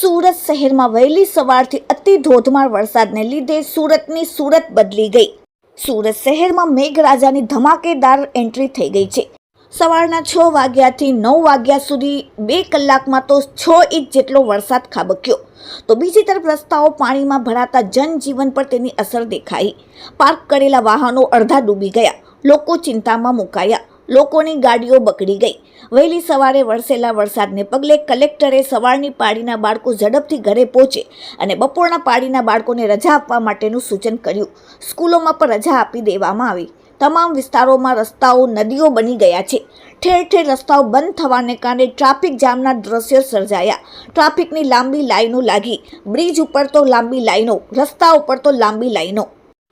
સુરત શહેરમાં વહેલી સવારથી અતિ ધોધમાર વરસાદને લીધે સુરતની સુરત બદલી ગઈ. સુરત શહેરમાં મેઘરાજાની ધમાકેદાર એન્ટ્રી થઈ ગઈ છે. સવારના છ વાગ્યાથી નવ વાગ્યા સુધી બે કલાકમાં તો છ ઇંચ જેટલો વરસાદ ખાબક્યો. તો બીજી તરફ રસ્તાઓ પાણીમાં ભરાતા જનજીવન પર તેની અસર દેખાઈ. પાર્ક કરેલા વાહનો અડધા ડૂબી ગયા. લોકો ચિંતામાં મુકાયા. લોકોની ગાડીઓ બગડી ગઈ. વહેલી સવારે વરસેલા વરસાદને પગલે કલેક્ટરે સવારની પાળીના બાળકો ઝડપથી ઘરે પહોંચે અને બપોરના પાળીના બાળકોને રજા આપવા માટેનું સૂચન કર્યું. સ્કૂલોમાં પણ રજા આપી દેવામાં આવી. તમામ વિસ્તારોમાં રસ્તાઓ, નદીઓ બની ગયા છે. ઠેર ઠેર રસ્તાઓ બંધ થવાને કારણે ટ્રાફિક જામના દ્રશ્યો સર્જાયા. ટ્રાફિકની લાંબી લાઈનો લાગી. બ્રિજ ઉપર તો લાંબી લાઈનો, રસ્તા ઉપર તો લાંબી લાઈનો.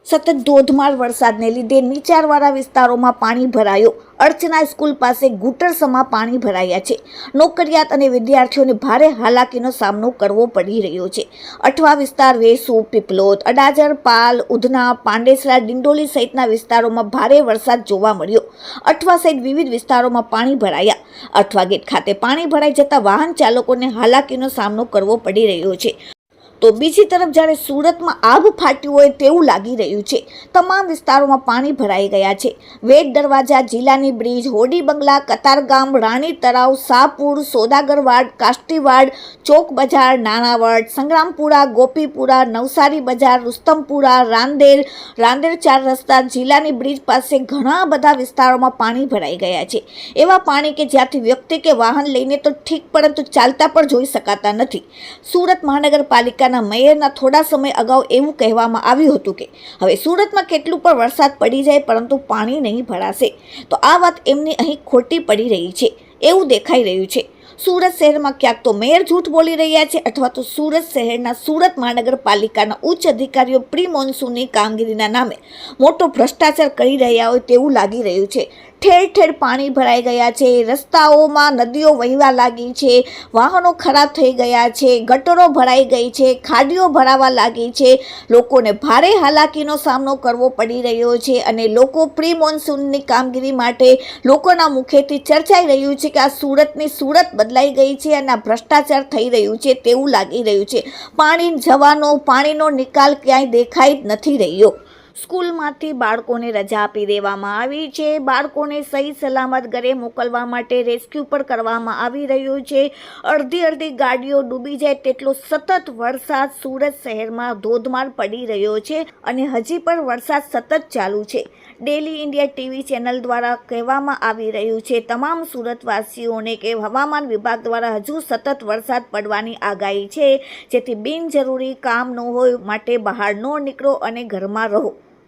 સતત ધોધમાર વરસાદને લીધે નીચાણવાળા વિસ્તારોમાં પાણી ભરાયો. અર્ચના સ્કૂલ પાસે ગુટરસમાં પાણી ભરાયા છે. નોકરિયાત અને વિદ્યાર્થીઓને ભારે હાલાકીનો સામનો કરવો પડી રહ્યો છે. અઠવા વિસ્તાર વેસુ, પીપલોદ અડાજર પાલ, ઉધના, પાંડેસરા, ડિંડોલી સહિતના વિસ્તારોમાં ભારે વરસાદ જોવા મળ્યો. અઠવા સહિત વિવિધ વિસ્તારોમાં પાણી ભરાયા. અઠવા ગેટ ખાતે પાણી ભરાઈ જતા વાહન ચાલકોને હાલાકીનો સામનો કરવો પડી રહ્યો છે. તો બીજી તરફ જ્યારે સુરતમાં આગ ફાટ્યું હોય તેવું લાગી રહ્યું છે, તમામ વિસ્તારોમાં પાણી ભરાઈ ગયા છે. વેટ દરવાજા, જિલ્લાની બ્રિજ, હોડી બંગલા, કતારગામ, રાણી તળાવ, સાપુર, સોદાગરવાડ, કાષ્ટીવાડ, ચોક બજાર, નાણાવડ, સંગ્રામપુરા, ગોપીપુરા, નવસારી બજાર, રુસ્તમપુરા, રાંદેર રાંદેર ચાર રસ્તા, જિલ્લાની બ્રિજ પાસે ઘણા બધા વિસ્તારોમાં પાણી ભરાઈ ગયા છે. એવા પાણી કે જ્યાંથી વ્યક્તિ કે વાહન લઈને તો ઠીક, પરંતુ ચાલતા પણ જોઈ શકાતા નથી. સુરત મહાનગરપાલિકાના મેયરના થોડા સમય અગાઉ એવું કહેવામાં આવ્યું હતું કે, હવે સુરતમાં કેટલું પણ વરસાદ પડી જાય, પરંતુ પાણી નહીં ભરાશે. તો આ વાત એમની અહીં ખોટી પડી રહી છે, એવું દેખાઈ રહ્યું છે. સુરત શહેરમાં ક્યાંક તો મેયર જૂઠ બોલી રહ્યા છે, અથવા તો સુરત શહેરના સુરત મહાનગરપાલિકાના ઉચ્ચ અધિકારીઓ પ્રી મોન્સૂનની કામગીરીના નામે મોટો ભ્રષ્ટાચાર કરી રહ્યા હોય તેવું લાગી રહ્યું છે. ઠેર ઠેર પાણી ભરાઈ ગયા છે. રસ્તાઓમાં નદીઓ વહેવા લાગી છે. વાહનો ખરાબ થઈ ગયા છે. ગટરો ભરાઈ ગઈ છે. ખાડીઓ ભરાવા લાગી છે. લોકોને ભારે હાલાકીનો સામનો કરવો પડી રહ્યો છે અને લોકો પ્રી મોન્સૂનની કામગીરી માટે લોકોના મુખેથી ચર્ચાઈ રહ્યું છે કે આ સુરતની સુરત બદલાઈ ગઈ છે અને આ ભ્રષ્ટાચાર થઈ રહ્યું છે તેવું લાગી રહ્યું છે. પાણી જવાનો, પાણીનો નિકાલ ક્યાંય દેખાઈ નથી રહ્યો. સ્કૂલમાંથી બાળકોને રજા આપી દેવામાં આવી છે. બાળકોને સહી સલામત ઘરે મોકલવા માટે રેસ્ક્યુ પણ કરવામાં આવી રહ્યું છે. અડધી અડધી ગાડીઓ ડૂબી જાય તેટલો સતત વરસાદ સુરત શહેરમાં ધોધમાર પડી રહ્યો છે અને હજી પણ વરસાદ સતત ચાલુ છે. ડેલી ઇન્ડિયા ટીવી ચેનલ દ્વારા કહેવામાં આવી રહ્યું છે, તમામ સુરતવાસીઓને કે હવામાન વિભાગ દ્વારા હજુ સતત વરસાદ પડવાની આગાહી છે. જેથી બિનજરૂરી કામ ન હોય, માટે બહાર ન નીકળો અને ઘરમાં રહો.